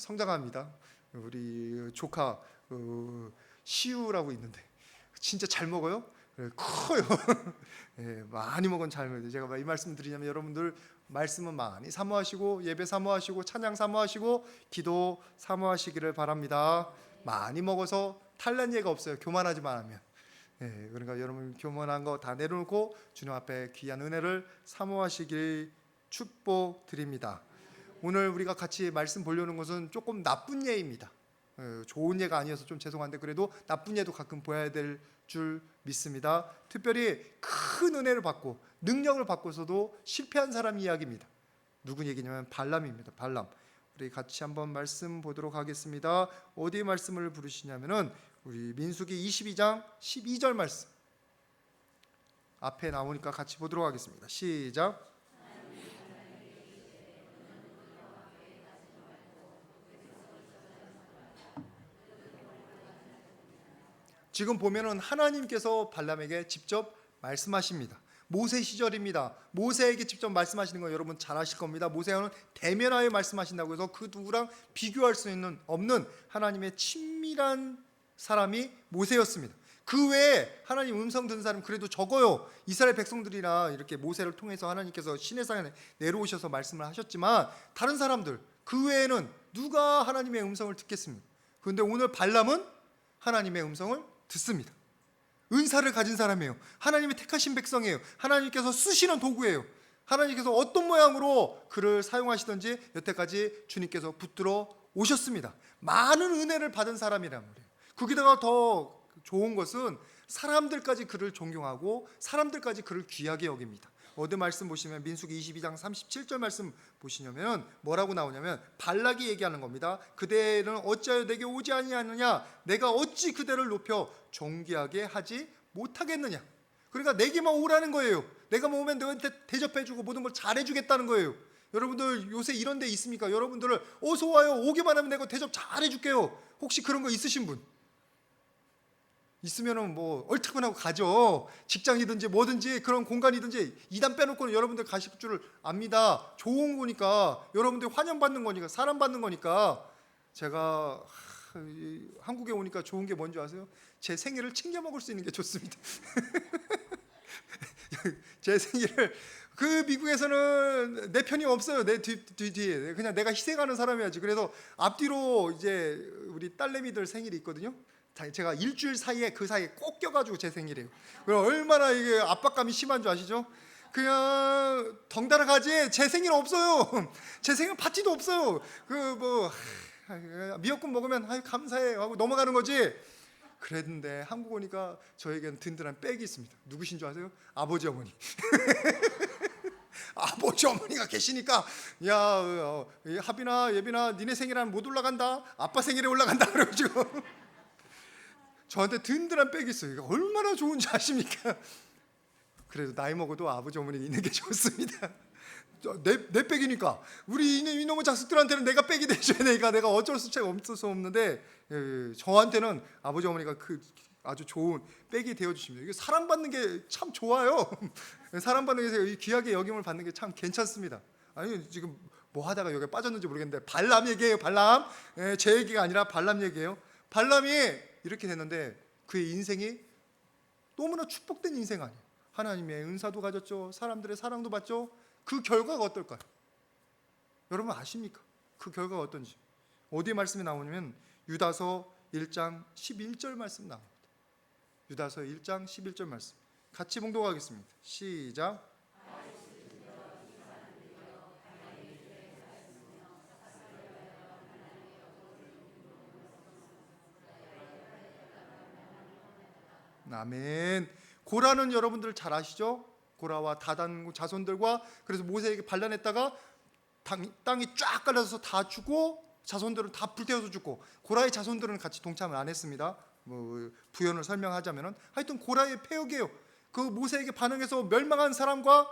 성장합니다. 우리 조카 어, 시우라고 있는데 진짜 잘 먹어요. 예, 커요. 예, 많이 먹은 잘 먹어요. 제가 이 말씀 드리냐면 여러분들 말씀은 많이 사모하시고 예배 사모하시고 찬양 사모하시고 기도 사모하시기를 바랍니다. 많이 먹어서 탈난 예가 없어요. 교만하지만 하면. 예, 그러니까 여러분 교만한 거 다 내려놓고 주님 앞에 귀한 은혜를 사모하시길 축복드립니다. 오늘 우리가 같이 말씀 보려는 것은 조금 나쁜 예입니다. 어, 좋은 예가 아니어서 좀 죄송한데 그래도 나쁜 예도 가끔 보여야 될 줄 믿습니다. 특별히 큰 은혜를 받고 능력을 받고서도 실패한 사람 이야기입니다. 누구 얘기냐면 발람입니다. 발람. 우리 같이 한번 말씀 보도록 하겠습니다. 어디 말씀을 부르시냐면은 우리 민수기 22장 12절 말씀. 앞에 나오니까 같이 보도록 하겠습니다. 시작. 지금 보면은 하나님께서 발람에게 직접 말씀하십니다. 모세 시절입니다. 모세에게 직접 말씀하시는 거 여러분 잘 아실 겁니다. 모세는 대면하여 말씀하신다고 해서 그 누구랑 비교할 수 있는 없는 하나님의 친밀한 사람이 모세였습니다. 그 외에 하나님 음성 듣는 사람 그래도 적어요. 이스라엘 백성들이나 이렇게 모세를 통해서 하나님께서 신의 산에 내려오셔서 말씀을 하셨지만 다른 사람들 그 외에는 누가 하나님의 음성을 듣겠습니까? 그런데 오늘 발람은 하나님의 음성을 듣습니다. 은사를 가진 사람이에요. 하나님의 택하신 백성이에요. 하나님께서 쓰시는 도구예요. 하나님께서 어떤 모양으로 그를 사용하시든지 여태까지 주님께서 붙들어 오셨습니다. 많은 은혜를 받은 사람이란 말이에요. 거기다가 더 좋은 것은 사람들까지 그를 존경하고 사람들까지 그를 귀하게 여깁니다. 어디 말씀 보시면 민수기 22장 37절 말씀 보시냐면 뭐라고 나오냐면 발락이 얘기하는 겁니다. 그대는 어찌하여 내게 오지 아니하느냐? 내가 어찌 그대를 높여 존귀하게 하지 못하겠느냐? 그러니까 내게만 오라는 거예요. 내가만 오면 너한테 대접해주고 모든 걸 잘해주겠다는 거예요. 여러분들 요새 이런 데 있습니까? 여러분들을 어서 와요. 오기만 하면 내가 대접 잘해줄게요. 혹시 그런 거 있으신 분? 있으면은 뭐 얼타분하고 가죠. 직장이든지 뭐든지 그런 공간이든지 이단 빼놓고는 여러분들 가실 줄을 압니다. 좋은 거니까 여러분들 환영받는 거니까 사람 받는 거니까 제가 하, 이 한국에 오니까 좋은 게 뭔지 아세요? 제 생일을 챙겨 먹을 수 있는 게 좋습니다. 제 생일을 그 미국에서는 내 편이 없어요. 내 뒤, 뒤, 뒤에 그냥 내가 희생하는 사람이야지. 그래서 앞뒤로 이제 우리 딸내미들 생일이 있거든요. 다- 제가 일주일 사이에 그 사이에 꼭 껴가지고 제 생일이에요. 그럼 얼마나 이게 압박감이 심한 줄 아시죠? 그냥 덩달아 가지 제 생일 없어요. 제 생일 파티도 없어요. 그 뭐 미역국 먹으면 아유 감사해 하고 넘어가는 거지. 그랬는데 한국 오니까 저에겐 든든한 백이 있습니다. 누구신 줄 아세요? 아버지 어머니. 아버지 어머니가 계시니까 야 어, 이 하빈아 예빈아 니네 생일은 못 올라간다. 아빠 생일에 올라간다 그래가지고. 저한테 든든한 백이 있어요. 이거 얼마나 좋은지 아십니까? 그래도 나이 먹어도 아버지 어머니 있는 게 좋습니다. 저, 내, 내 백이니까 우리 이놈- 이놈의 자식들한테는 내가 백이 되셔야 되니까 내가 어쩔 수수 없는데 예, 예, 저한테는 아버지 어머니가 그 아주 좋은 백이 되어 주십니다. 이게 사랑받는 게 참 좋아요. 사랑받는 게 귀하게 여김을 받는 게 참 괜찮습니다. 아니 지금 뭐 하다가 여기 빠졌는지 모르겠는데 발람 얘기예요. 발람 예, 제 얘기가 아니라 발람 얘기예요. 발람이 이렇게 됐는데 그의 인생이 너무나 축복된 인생 아니에요. 하나님의 은사도 가졌죠. 사람들의 사랑도 받죠. 그 결과가 어떨까요? 여러분 아십니까? 그 결과가 어떤지. 어디 말씀이 나오냐면 유다서 1장 11절 말씀 나옵니다. 유다서 1장 11절 말씀. 같이 봉독하겠습니다. 시작. 아멘. 고라는 여러분들 잘 아시죠? 고라와 다단 자손들과 그래서 모세에게 반란했다가 땅, 땅이 쫙 갈라져서 다 죽고 자손들은 다 불태워서 죽고 고라의 자손들은 같이 동참을 안 했습니다. 뭐 부연을 설명하자면은 하여튼 고라의 폐역이에요. 그 모세에게 반응해서 멸망한 사람과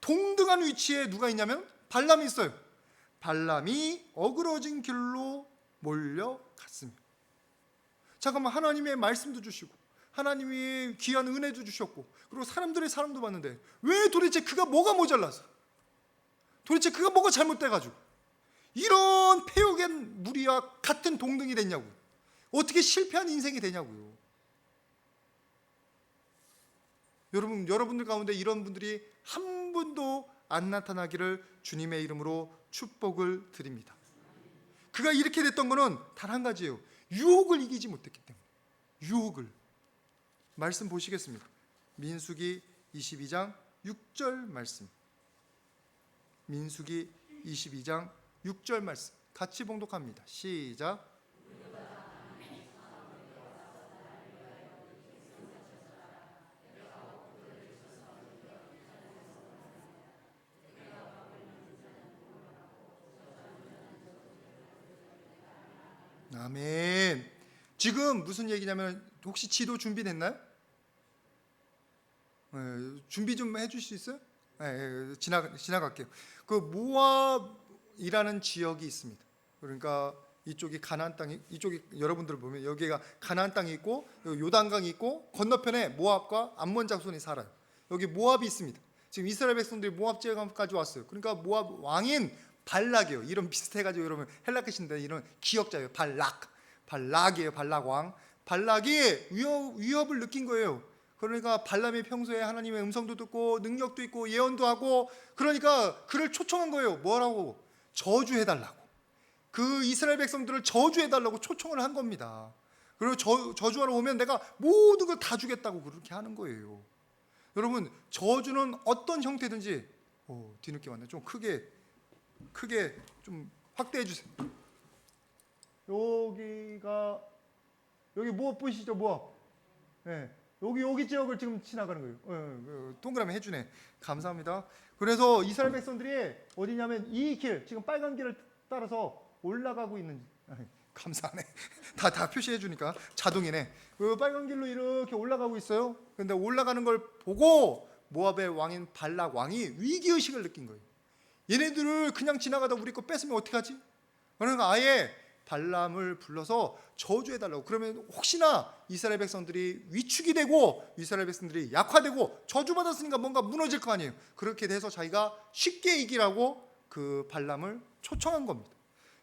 동등한 위치에 누가 있냐면 발람이 있어요. 발람이 어그러진 길로 몰려갔습니다. 잠깐만 하나님의 말씀도 주시고 하나님이 귀한 은혜도 주셨고 그리고 사람들의 사랑도 받는데 왜 도대체 그가 뭐가 모자라서 도대체 그가 뭐가 잘못돼 가지고 이런 폐역의 무리 레위와 같은 동등이 됐냐고. 어떻게 실패한 인생이 되냐고요. 여러분 여러분들 가운데 이런 분들이 한 분도 안 나타나기를 주님의 이름으로 축복을 드립니다. 그가 이렇게 됐던 거는 단 한 가지예요. 유혹을 이기지 못했기 때문에. 유혹을. 말씀 보시겠습니다. 민수기 22장 6절 말씀. 민수기 22장 6절 말씀. 같이 봉독합니다. 시작. 아멘. 지금 무슨 얘기냐면 혹시 지도 준비됐나요? 예, 준비 좀 해주실 수 있어요? 예, 예, 지나 지나갈게요. 그 모압이라는 지역이 있습니다. 그러니까 이쪽이 가나안 땅이 이쪽이 여러분들 보면 여기가 가나안 땅이 있고 요단강이 있고 건너편에 모압과 암몬 자손이 살아요. 여기 모압이 있습니다. 지금 이스라엘 백성들이 모압 지역까지 왔어요. 그러니까 모압 왕인 발락이에요. 이름 비슷해가지고 여러분 헬라크신데 이런 기억자예요. 발락, 발락이에요. 발락 왕. 발락이 위협, 위협을 느낀 거예요. 그러니까 발람이 평소에 하나님의 음성도 듣고 능력도 있고 예언도 하고 그러니까 그를 초청한 거예요. 뭐라고? 저주해 달라고. 그 이스라엘 백성들을 저주해 달라고 초청을 한 겁니다. 그리고 저, 저주하러 오면 내가 모든 걸 다 주겠다고 그렇게 하는 거예요. 여러분 저주는 어떤 형태든지 오, 뒤늦게 왔네. 좀 크게 크게 좀 확대해 주세요. 여기가 여기 모압 보이시죠? 모압. 네. 여기 여기 지역을 지금 지나가는 거예요. 어, 어, 동그라미 해주네. 감사합니다. 그래서 이스라엘 백성들이 어디냐면 이 길, 지금 빨간 길을 따라서 올라가고 있는. 아이, 감사하네. 다 다 표시해 주니까 자동이네. 그 빨간 길로 이렇게 올라가고 있어요. 근데 올라가는 걸 보고 모압의 왕인 발락 왕이 위기 의식을 느낀 거예요. 얘네들을 그냥 지나가다 우리 거 뺏으면 어떡하지? 그러니까 아예 발람을 불러서 저주해 달라고. 그러면 혹시나 이스라엘 백성들이 위축이 되고 이스라엘 백성들이 약화되고 저주받았으니까 뭔가 무너질 거 아니에요. 그렇게 돼서 자기가 쉽게 이기라고 그 발람을 초청한 겁니다.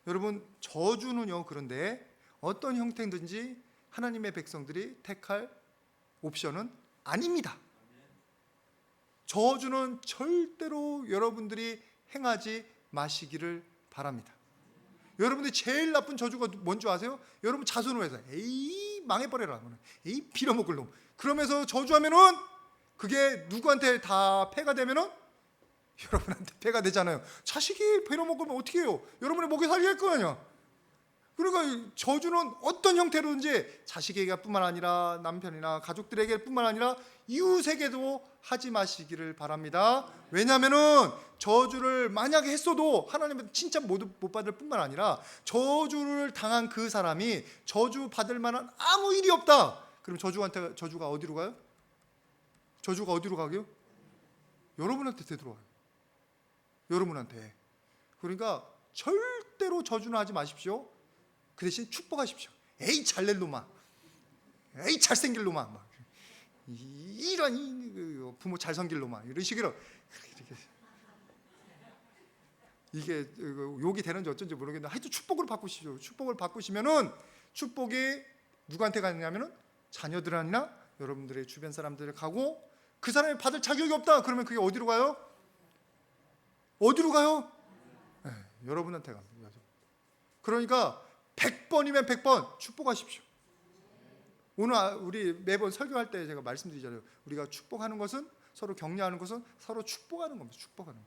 여러분 저주는요 그런데 어떤 형태든지 하나님의 백성들이 택할 옵션은 아닙니다. 저주는 절대로 여러분들이 행하지 마시기를 바랍니다. 여러분들이 제일 나쁜 저주가 뭔지 아세요? 여러분 자손을 해서 에이 망해버려라. 에이 빌어먹을 놈. 그러면서 저주하면은 그게 누구한테 다 패가 되면은 여러분한테 패가 되잖아요. 자식이 빌어먹으면 어떻게 해요? 여러분의 목에 살게 할 거 아니야. 그러니까 저주는 어떤 형태로든지 자식에게 뿐만 아니라 남편이나 가족들에게 뿐만 아니라 이웃에게도 하지 마시기를 바랍니다. 왜냐하면은 저주를 만약에 했어도 하나님은 못, 못 받을 뿐만 아니라 저주를 당한 그 사람이 저주 받을 만한 아무 일이 없다. 그럼 저주한테 저주가 어디로 가요? 저주가 어디로 가게요? 여러분한테 되돌아와요. 여러분한테. 그러니까 절대로 저주는 하지 마십시오. 그 대신 축복하십시오. 에이 잘낼 놈아, 에이 잘생길 놈아, 막 이런 이, 그 부모 잘 섬길 놈아 이런 식으로 이게 그 욕이 되는지 어쩐지 모르겠는데 하여튼 축복을 바꾸시죠. 축복을 바꾸시면은 축복이 누구한테 가느냐면은 자녀들이나 여러분들의 주변 사람들에 가고 그 사람이 받을 자격이 없다. 그러면 그게 어디로 가요? 어디로 가요? 네, 여러분한테 갑니다. 그러니까 100번이면 100번 축복하십시오. 오늘 아, 우리 매번 설교할 때 제가 말씀드리잖아요. 우리가 축복하는 것은 서로 격려하는 것은 서로 축복하는 겁니다. 축복하는 거.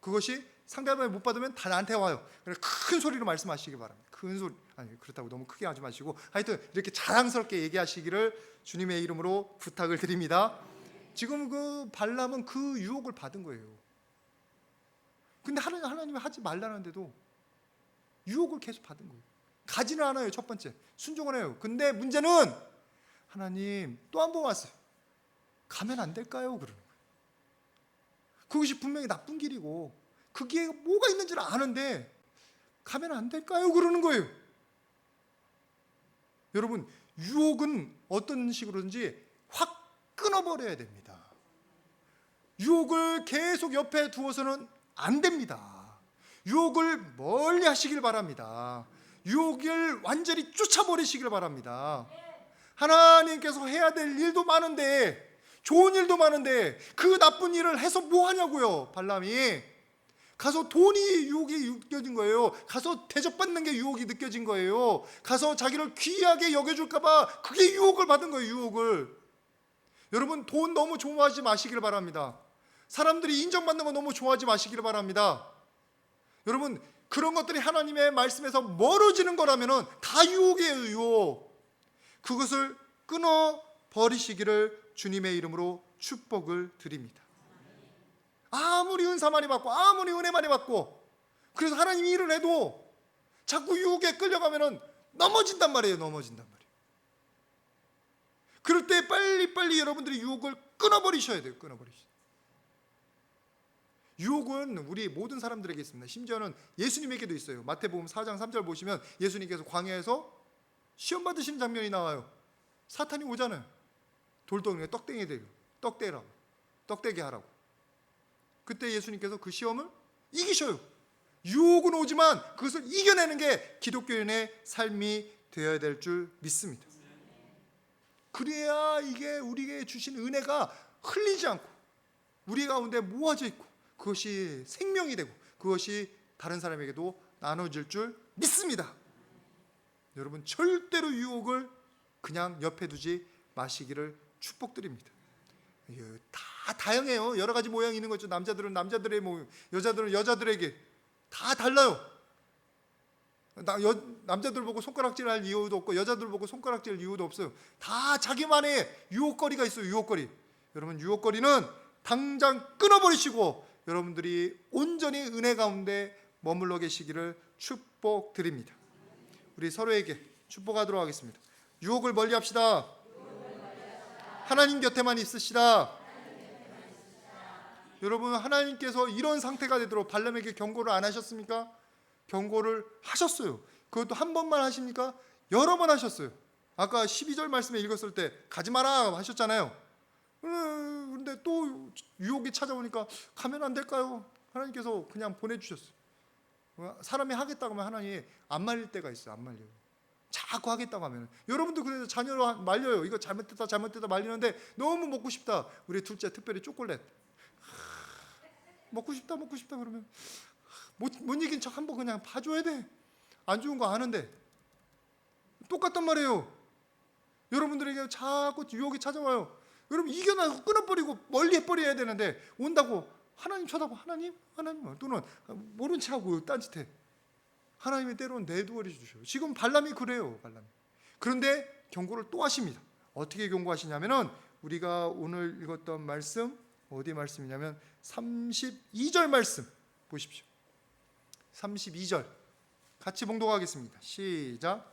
그것이 상대방이 못 받으면 다 나한테 와요. 큰 소리로 말씀하시기 바랍니다. 큰 소리 아니 그렇다고 너무 크게 하지 마시고 하여튼 이렇게 자랑스럽게 얘기하시기를 주님의 이름으로 부탁을 드립니다. 지금 그 발람은 그 유혹을 받은 거예요. 근데 하나님 하나님이 하지 말라는데도 유혹을 계속 받은 거예요. 가지는 않아요. 첫 번째 순종을 해요. 근데 문제는 하나님 또 한 번 왔어요. 가면 안 될까요? 그러는 거예요. 그것이 분명히 나쁜 길이고 그게 뭐가 있는 줄 아는데 가면 안 될까요? 그러는 거예요. 여러분 유혹은 어떤 식으로든지 확 끊어버려야 됩니다. 유혹을 계속 옆에 두어서는 안 됩니다. 유혹을 멀리 하시길 바랍니다. 유혹을 완전히 쫓아버리시길 바랍니다. 하나님께서 해야 될 일도 많은데 좋은 일도 많은데 그 나쁜 일을 해서 뭐 하냐고요. 발람이 가서 돈이 유혹이 느껴진 거예요. 가서 대접받는 게 유혹이 느껴진 거예요. 가서 자기를 귀하게 여겨줄까봐 그게 유혹을 받은 거예요. 유혹을. 여러분 돈 너무 좋아하지 마시길 바랍니다. 사람들이 인정받는 거 너무 좋아하지 마시길 바랍니다. 여러분 그런 것들이 하나님의 말씀에서 멀어지는 거라면은 다 유혹이에요. 유혹. 그것을 끊어 버리시기를 주님의 이름으로 축복을 드립니다. 아무리 은사 많이 받고 아무리 은혜 많이 받고 그래서 하나님이 일을 해도 자꾸 유혹에 끌려가면은 넘어진단 말이에요. 넘어진단 말이에요. 그럴 때 빨리빨리 여러분들이 유혹을 끊어버리셔야 돼요. 끊어버리셔야. 유혹은 우리 모든 사람들에게 있습니다. 심지어는 예수님에게도 있어요. 마태복음 4장 3절 보시면 예수님께서 광야에서 시험 받으시는 장면이 나와요. 사탄이 오잖아요. 돌덩이에 떡땡이 대고 떡대라고 떡대게 하라고. 그때 예수님께서 그 시험을 이기셔요. 유혹은 오지만 그것을 이겨내는 게 기독교인의 삶이 되어야 될 줄 믿습니다. 그래야 이게 우리에게 주신 은혜가 흘리지 않고 우리 가운데 모아져 있고 그것이 생명이 되고 그것이 다른 사람에게도 나눠질 줄 믿습니다. 여러분 절대로 유혹을 그냥 옆에 두지 마시기를 축복드립니다. 다 다양해요. 여러 가지 모양이 있는 거죠. 남자들은 남자들의 모양, 여자들은 여자들에게 다 달라요. 나, 여, 남자들 보고 손가락질 할 이유도 없고 여자들 보고 손가락질 이유도 없어요. 다 자기만의 유혹거리가 있어요. 유혹거리. 여러분 유혹거리는 당장 끊어버리시고 여러분들이 온전히 은혜 가운데 머물러 계시기를 축복드립니다. 우리 서로에게 축복하도록 하겠습니다. 유혹을 멀리 합시다. 하나님 곁에만 있으시다. 여러분 하나님께서 이런 상태가 되도록 발람에게 경고를 안 하셨습니까? 경고를 하셨어요. 그것도 한 번만 하십니까? 여러 번 하셨어요. 아까 12절 말씀에 읽었을 때 가지 마라 하셨잖아요. 그런데 또 유혹이 찾아오니까 가면 안 될까요? 하나님께서 그냥 보내주셨어요. 사람이 하겠다고 하면 하나님 안 말릴 때가 있어요. 안 말려요. 자꾸 하겠다고 하면 여러분도 그래서 자녀로 말려요. 이거 잘못됐다 잘못됐다 말리는데 너무 먹고 싶다. 우리 둘째 특별히 초콜릿 먹고 싶다 먹고 싶다 그러면 못, 못 이긴 척 한번 그냥 봐줘야 돼. 안 좋은 거 아는데 똑같단 말이에요. 여러분들에게 자꾸 유혹이 찾아와요. 여러분 이겨나고 끊어버리고 멀리 해버려야 되는데 온다고 하나님 쳐다보 하나님 하나님 또는 모른 체하고 딴짓해. 하나님의 때로는 내두어려 주셔요. 지금 발람이 그래요. 발람이. 그런데 경고를 또 하십니다. 어떻게 경고하시냐면은 우리가 오늘 읽었던 말씀 어디 말씀이냐면 32절 말씀 보십시오. 32절 같이 봉독하겠습니다. 시작.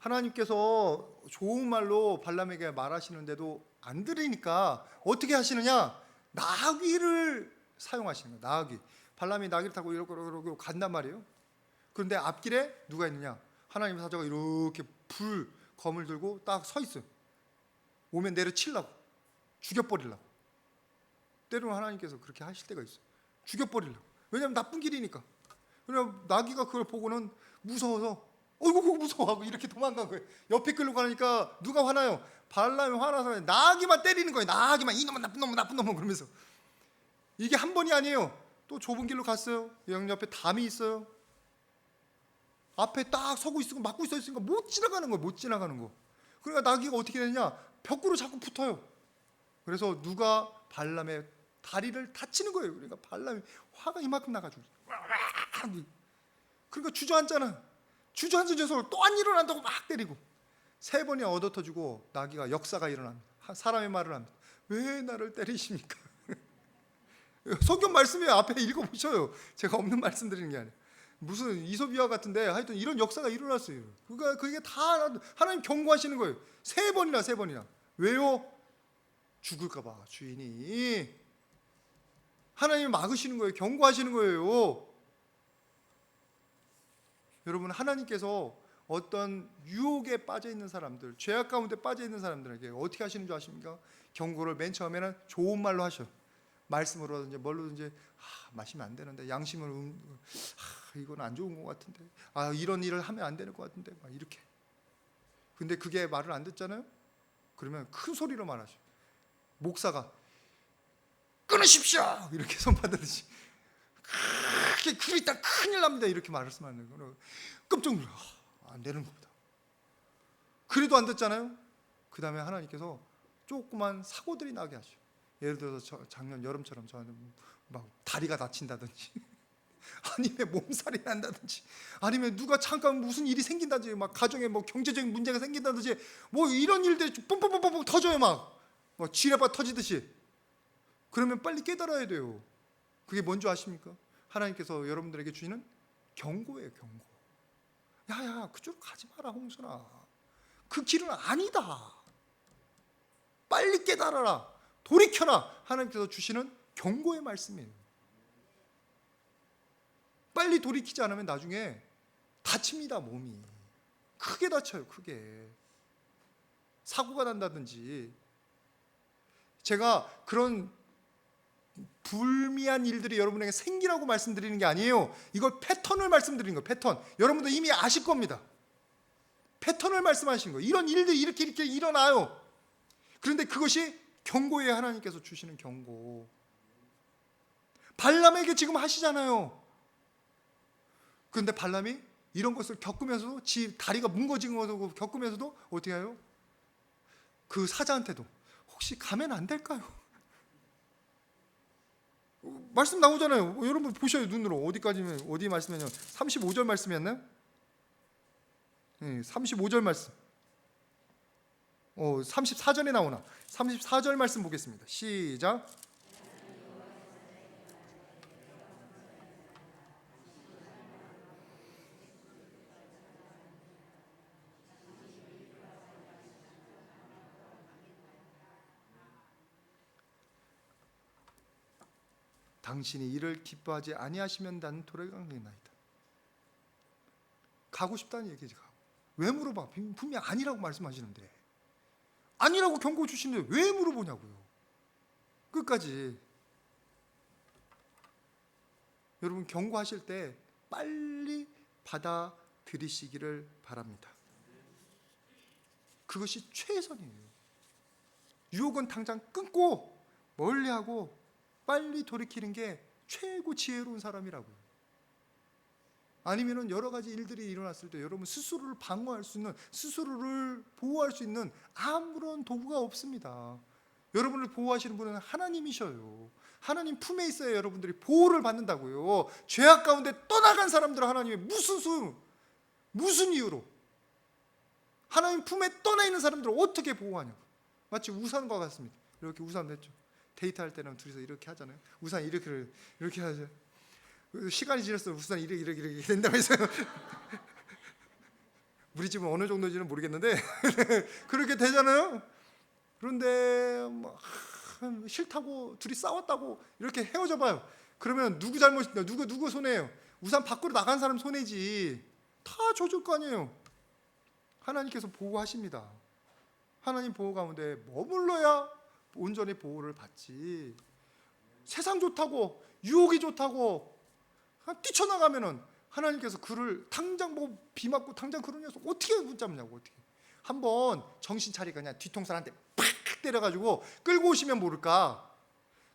하나님께서 좋은 말로 발람에게 말하시는데도 안 들으니까 어떻게 하시느냐? 나귀를 사용하시는 거예요. 나귀. 발람이 나귀를 타고 이러고 이러고 간단 말이에요. 그런데 앞길에 누가 있느냐? 하나님의 사자가 이렇게 불 검을 들고 딱 서 있어요. 오면 내려치려고 죽여버리려고. 때로는 하나님께서 그렇게 하실 때가 있어요. 죽여버리려고. 왜냐하면 나쁜 길이니까. 그냥 나귀가 그걸 보고는 무서워서 어이구 무서워하고 이렇게 도망간 거예요. 옆에 끌고 가니까 누가 화나요? 발람이 화나서 나귀만 때리는 거예요. 나귀만 이놈은 나쁜 놈은 나쁜 놈은 그러면서 이게 한 번이 아니에요. 또 좁은 길로 갔어요. 양 옆에 담이 있어요. 앞에 딱 서고 있고 막고 있어 있으니까 못 지나가는 거예요. 못 지나가는 거. 그러니까 나귀가 어떻게 되냐? 벽구로 자꾸 붙어요. 그래서 누가 발람의 다리를 다치는 거예요. 그러니까 발람이 화가 이만큼 나가지고 그러니까 주저앉잖아. 주저앉은 녀석을 또 안 일어난다고 막 때리고 세 번이 얻어터지고 나귀가 역사가 일어납니다. 사람의 말을 합니다. 왜 나를 때리십니까? 성경 말씀에 앞에 읽어보셔요. 제가 없는 말씀 드리는 게 아니에요. 무슨 이소비아 같은데 하여튼 이런 역사가 일어났어요. 그가 그게 다 하나님 경고하시는 거예요. 세 번이나 세 번이나. 왜요? 죽을까 봐 주인이 하나님 막으시는 거예요. 경고하시는 거예요. 여러분 하나님께서 어떤 유혹에 빠져 있는 사람들, 죄악 가운데 빠져 있는 사람들에게 어떻게 하시는 줄 아십니까? 경고를 맨 처음에는 좋은 말로 하셔. 말씀으로든지 뭘로든지 아, 마시면 안 되는데 양심을 음, 아, 이건 안 좋은 것 같은데 아 이런 일을 하면 안 되는 것 같은데 막 이렇게. 근데 그게 말을 안 듣잖아요. 그러면 큰 소리로 말하죠. 목사가 끊으십시오 이렇게 손 받듯이 크게 그랬다 큰일 납니다 이렇게 말씀하는 거예요. 깜짝 놀라 아, 안 되는 겁니다. 그래도 안 듣잖아요. 그 다음에 하나님께서 조그만 사고들이 나게 하죠. 예를 들어서 저, 작년 여름처럼 저한테 막 다리가 다친다든지 아니면 몸살이 난다든지 아니면 누가 잠깐 무슨 일이 생긴다든지 막 가정에 뭐 경제적인 문제가 생긴다든지 뭐 이런 일들이 뿜뿜뿜뿜 터져요 막 뭐 지뢰바 터지듯이 그러면 빨리 깨달아야 돼요 그게 뭔지 아십니까? 하나님께서 여러분들에게 주시는 경고예요 경고. 야 야 그쪽으로 가지 마라 홍순아. 그 길은 아니다. 빨리 깨달아라. 돌이켜라. 하나님께서 주시는 경고의 말씀이에요. 빨리 돌이키지 않으면 나중에 다칩니다 몸이. 크게 다쳐요 크게. 사고가 난다든지. 제가 그런 불미한 일들이 여러분에게 생기라고 말씀드리는 게 아니에요. 이걸 패턴을 말씀드리는 거예요 패턴. 여러분들 이미 아실 겁니다. 패턴을 말씀하신 거예요. 이런 일들이 이렇게 이렇게 일어나요. 그런데 그것이 경고에 하나님께서 주시는 경고. 발람에게 지금 하시잖아요. 그런데 발람이 이런 것을 겪으면서도 지 다리가 뭉거진 것을 겪으면서도 어떻게 해요? 그 사자한테도 혹시 가면 안 될까요? 어, 말씀 나오잖아요. 어, 여러분 보셔요 눈으로 어디까지면 어디 말씀이냐? 35절 말씀이었나요? 네, 35절 말씀. 어, 34절에 나오나? 34절 말씀 보겠습니다. 시작. 당신이 이를 기뻐하지 아니하시면 나는 돌아가겠나이다. 가고 싶다는 얘기지. 가고. 왜 물어봐? 분명히 아니라고 말씀하시는데 아니라고 경고 주시는데 왜 물어보냐고요. 끝까지 여러분 경고하실 때 빨리 받아들이시기를 바랍니다. 그것이 최선이에요. 유혹은 당장 끊고 멀리하고 빨리 돌이키는 게 최고 지혜로운 사람이라고요. 아니면은 여러 가지 일들이 일어났을 때 여러분 스스로를 방어할 수 있는 스스로를 보호할 수 있는 아무런 도구가 없습니다. 여러분을 보호하시는 분은 하나님이셔요. 하나님 품에 있어야 여러분들이 보호를 받는다고요. 죄악 가운데 떠나간 사람들은 하나님의 무슨 수 무슨 이유로 하나님 품에 떠나 있는 사람들을 어떻게 보호하냐? 마치 우산과 같습니다. 이렇게 우산 냈죠. 데이트할 때는 둘이서 이렇게 하잖아요. 우산 이렇게 이렇게 하죠. 시간이 지났어 우산 이렇게 이렇게 이렇게 된다면서요. 우리 집은 어느 정도인지는 모르겠는데 그렇게 되잖아요. 그런데 뭐, 하, 싫다고 둘이 싸웠다고 이렇게 헤어져 봐요. 그러면 누구 잘못이냐? 누구 누구 손해예요? 우산 밖으로 나간 사람 손해지. 다 져줄 거 아니에요. 하나님께서 보호하십니다. 하나님 보호 가운데 머물러야 온전히 보호를 받지. 세상 좋다고 유혹이 좋다고 뛰쳐나가면은 하나님께서 그를 당장 뭐 비 맞고 당장 그런 녀석 어떻게 붙잡냐고 어떻게. 한번 정신 차리고 그냥 뒤통수한테 팍 때려가지고 끌고 오시면 모를까?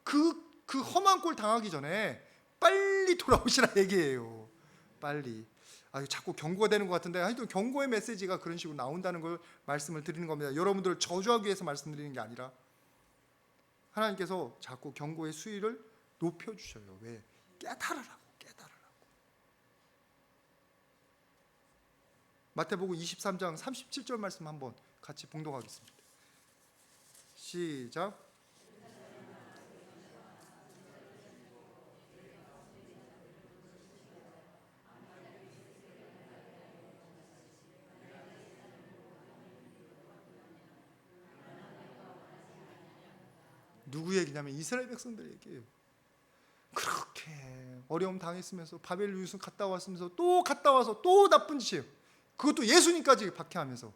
그, 그 험한 꼴 당하기 전에 빨리 돌아오시라 얘기예요. 빨리. 아, 자꾸 경고가 되는 것 같은데 하여튼 경고의 메시지가 그런 식으로 나온다는 걸 말씀을 드리는 겁니다. 여러분들을 저주하기 위해서 말씀드리는 게 아니라 하나님께서 자꾸 경고의 수위를 높여 주셔요 왜? 깨달으라고 마태복음 23장 37절 말씀 한번 같이 봉독하겠습니다. 시작. 누구 얘기냐면 이스라엘 백성들 얘기예요. 그렇게 어려움 당했으면서 바벨 유수 갔다 왔으면서 또 갔다 와서 또 나쁜 짓이에요. 그것도 예수님까지 박해하면서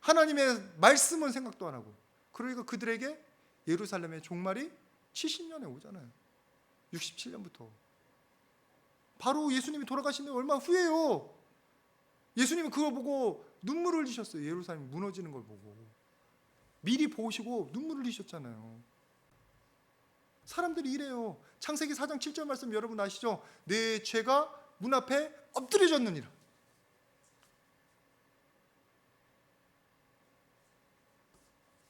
하나님의 말씀은 생각도 안 하고 그러니까 그들에게 예루살렘의 종말이 70년에 오잖아요. 67년부터. 바로 예수님이 돌아가신 지 얼마 후에요. 예수님은 그걸 보고 눈물을 흘리셨어요. 예루살렘이 무너지는 걸 보고. 미리 보시고 눈물을 흘리셨잖아요. 사람들이 이래요. 창세기 4장 7절 말씀 여러분 아시죠? 내 죄가 문 앞에 엎드려졌느니라.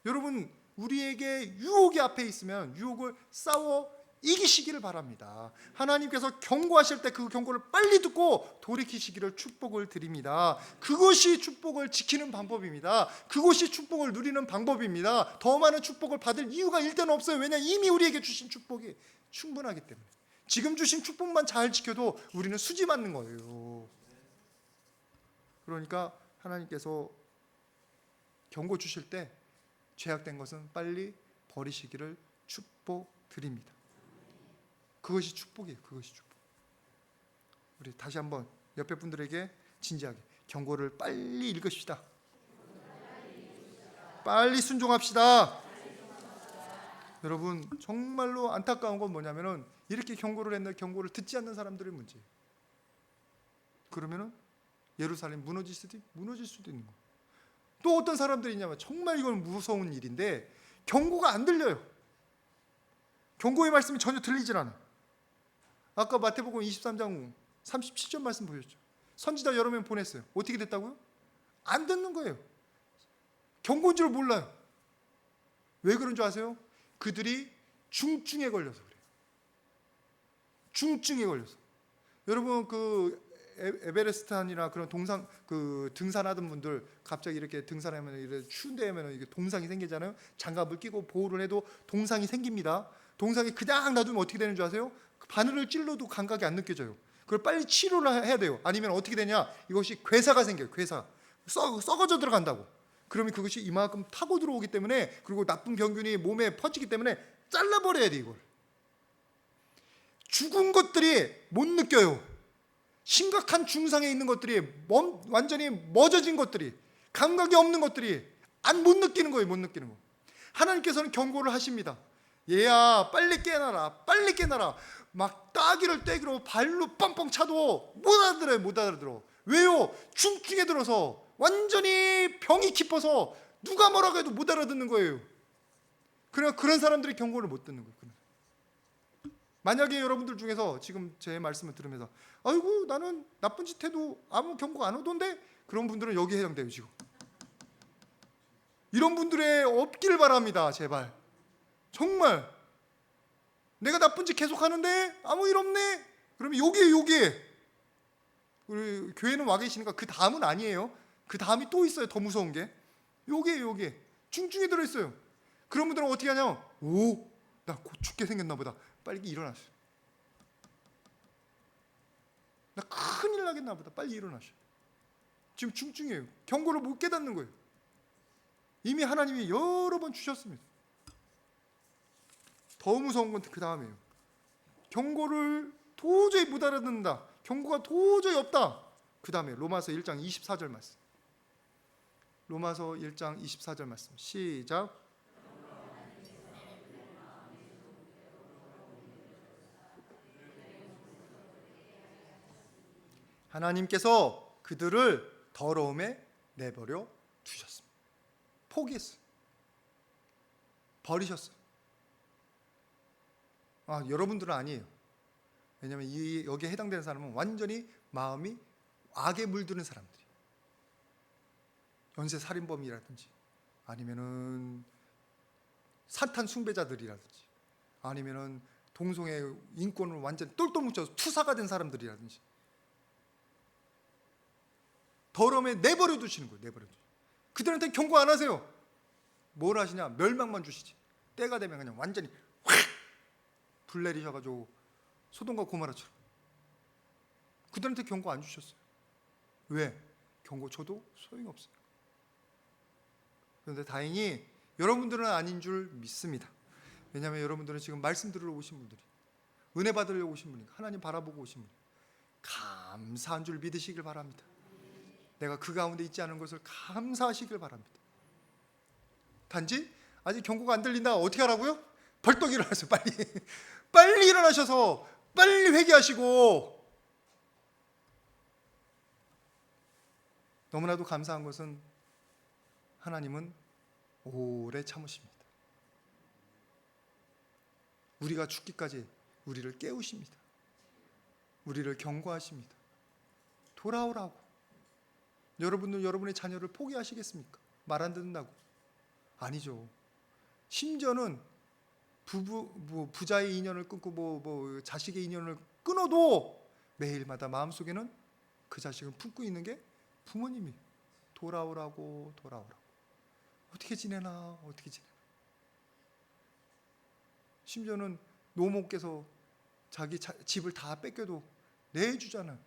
여러분 우리에게 유혹이 앞에 있으면 유혹을 싸워 이기시기를 바랍니다. 하나님께서 경고하실 때 그 경고를 빨리 듣고 돌이키시기를 축복을 드립니다. 그것이 축복을 지키는 방법입니다. 그것이 축복을 누리는 방법입니다. 더 많은 축복을 받을 이유가 일단 없어요. 왜냐 이미 우리에게 주신 축복이 충분하기 때문에. 지금 주신 축복만 잘 지켜도 우리는 수지 받는 거예요. 그러니까 하나님께서 경고 주실 때 죄악된 것은 빨리 버리시기를 축복드립니다. 그것이 축복이에요. 그것이 축복. 우리 다시 한번 옆에 분들에게 진지하게 경고를 빨리 읽읍시다. 빨리 순종합시다. 여러분 정말로 안타까운 건 뭐냐면은 이렇게 경고를 했는데 경고를 듣지 않는 사람들의 문제예요. 그러면은 예루살렘 무너질 수도 무너질 수도 있는 거예요. 또 어떤 사람들이 있냐면 정말 이건 무서운 일인데 경고가 안 들려요. 경고의 말씀이 전혀 들리질 않아. 아까 마태복음 23장 37절 말씀 보셨죠? 선지자 여러 명 보냈어요. 어떻게 됐다고요? 안 듣는 거예요. 경고인 줄 몰라요. 왜 그런 줄 아세요? 그들이 중증에 걸려서 그래요. 중증에 걸려서. 여러분 그 에- 에베레스트산이나 그런 동상 그 등산하던 분들 갑자기 이렇게 등산하면 이렇게 추운데 하면 이게 동상이 생기잖아요. 장갑을 끼고 보호를 해도 동상이 생깁니다. 동상이 그냥 놔두면 어떻게 되는 줄 아세요? 그 바늘을 찔러도 감각이 안 느껴져요. 그걸 빨리 치료를 해야 돼요. 아니면 어떻게 되냐? 이것이 괴사가 생겨요. 괴사. 썩, 썩어져 들어간다고. 그러면 그것이 이만큼 타고 들어오기 때문에 그리고 나쁜 병균이 몸에 퍼지기 때문에 잘라버려야 돼 이걸. 죽은 것들이 못 느껴요. 심각한 중상에 있는 것들이 멈, 완전히 멎어진 것들이 감각이 없는 것들이 안 못 느끼는 거예요. 못 느끼는 거. 하나님께서는 경고를 하십니다. 얘야 빨리 깨어나라 빨리 깨어나라 막 따기를 떼기로 발로 뻥뻥 차도 못 알아들어요 못 알아들어. 왜요? 중증에 들어서 완전히 병이 깊어서 누가 뭐라고 해도 못 알아듣는 거예요. 그래 그런 사람들이 경고를 못 듣는 거예요. 만약에 여러분들 중에서 지금 제 말씀을 들으면서 아이고 나는 나쁜 짓 해도 아무 경고가 안 오던데? 그런 분들은 여기 해당돼요 지금. 이런 분들의 없기를 바랍니다 제발. 정말 내가 나쁜 짓 계속 하는데 아무 일 없네. 그러면 요게 요게 우리 교회는 와 계시니까 그 다음은 아니에요. 그 다음이 또 있어요. 더 무서운 게 요게 요게 중증에 들어 있어요. 그런 분들은 어떻게 하냐? 오, 나 곧 죽게 생겼나 보다. 빨리 일어나셔. 나 큰일 나겠나 보다. 빨리 일어나셔. 지금 중증이에요. 경고를 못 깨닫는 거예요. 이미 하나님이 여러 번 주셨습니다. 더 무서운 건 그 다음이에요. 경고를 도저히 못 알아듣는다. 경고가 도저히 없다. 그 다음에 로마서 1장 24절 말씀. 로마서 1장 24절 말씀. 시작. 하나님께서 그들을 더러움에 내버려 두셨습니다. 포기했어요. 버리셨어요. 아, 여러분들은 아니에요. 왜냐하면 이 여기에 해당되는 사람은 완전히 마음이 악에 물드는 사람들이. 연쇄 살인범이라든지 아니면은 사탄 숭배자들이라든지 아니면은 동성애 인권을 완전 똘똘 뭉쳐서 투사가 된 사람들이라든지 더러움에 내버려 두시는 거예요. 내버려 두. 그들한테 경고 안 하세요. 뭘 하시냐? 멸망만 주시지. 때가 되면 그냥 완전히 확 불 내리셔가지고 소돔과 고모라처럼 그들한테 경고 안 주셨어요. 왜? 경고 줘도 소용이 없어요. 그런데 다행히 여러분들은 아닌 줄 믿습니다. 왜냐하면 여러분들은 지금 말씀 들으러 오신 분들이 은혜 받으려고 오신 분이 하나님 바라보고 오신 분 감사한 줄 믿으시길 바랍니다. 내가 그 가운데 있지 않은 것을 감사하시길 바랍니다. 단지 아직 경고가 안 들린다 어떻게 하라고요? 벌떡 일어나서 빨리 빨리 일어나셔서 빨리 회개하시고 너무나도 감사한 것은 하나님은 오래 참으십니다. 우리가 죽기까지 우리를 깨우십니다. 우리를 경고하십니다. 돌아오라고. 여러분은 여러분의 자녀를 포기하시겠습니까? 말 안 듣는다고. 아니죠. 심지어는 부부 뭐 부자의 인연을 끊고 뭐, 뭐 자식의 인연을 끊어도 매일마다 마음속에는 그 자식을 품고 있는 게 부모님이 돌아오라고 돌아오라고. 어떻게 지내나 어떻게 지내나. 심지어는 노모께서 자기 자- 집을 다 뺏겨도 내주잖아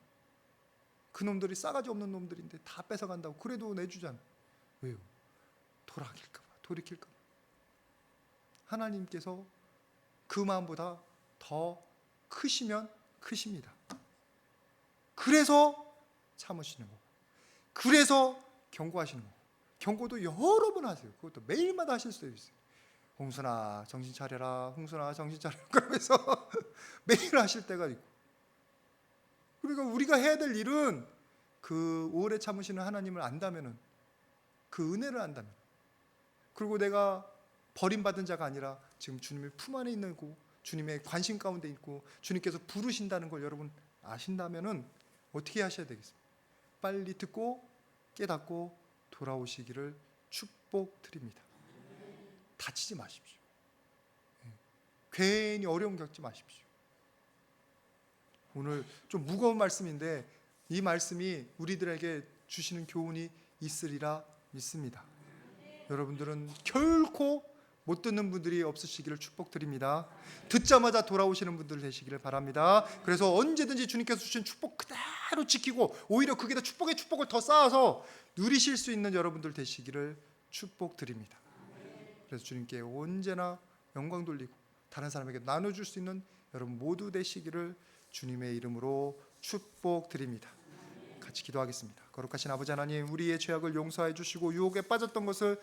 그 놈들이 싸가지 없는 놈들인데 다 뺏어간다고 그래도 내주잖아 왜요? 돌아길까봐 돌이킬까봐 하나님께서 그 마음보다 더 크시면 크십니다. 그래서 참으시는 거고 그래서 경고하시는 거고 경고도 여러 번 하세요. 그것도 매일마다 하실 수도 있어요. 홍순아 정신 차려라. 홍순아 정신 차려라. 그러면서 매일 하실 때가 있고. 그러니까 우리가 해야 될 일은 그 오래 참으시는 하나님을 안다면은 그 은혜를 안다면. 그리고 내가 버림받은 자가 아니라 지금 주님의 품 안에 있는 고 주님의 관심 가운데 있고 주님께서 부르신다는 걸 여러분 아신다면은 어떻게 하셔야 되겠습니까? 빨리 듣고 깨닫고 돌아오시기를 축복드립니다. 다치지 마십시오. 예. 괜히 어려움 겪지 마십시오. 오늘 좀 무거운 말씀인데 이 말씀이 우리들에게 주시는 교훈이 있으리라 믿습니다. 여러분들은 결코 못 듣는 분들이 없으시기를 축복드립니다. 듣자마자 돌아오시는 분들 되시기를 바랍니다. 그래서 언제든지 주님께서 주신 축복 그대로 지키고 오히려 그게다 축복의 축복을 더 쌓아서 누리실 수 있는 여러분들 되시기를 축복드립니다. 그래서 주님께 언제나 영광 돌리고 다른 사람에게 나눠줄 수 있는 여러분 모두 되시기를 주님의 이름으로 축복드립니다. 같이 기도하겠습니다. 거룩하신 아버지 하나님, 우리의 죄악을 용서해 주시고 유혹에 빠졌던 것을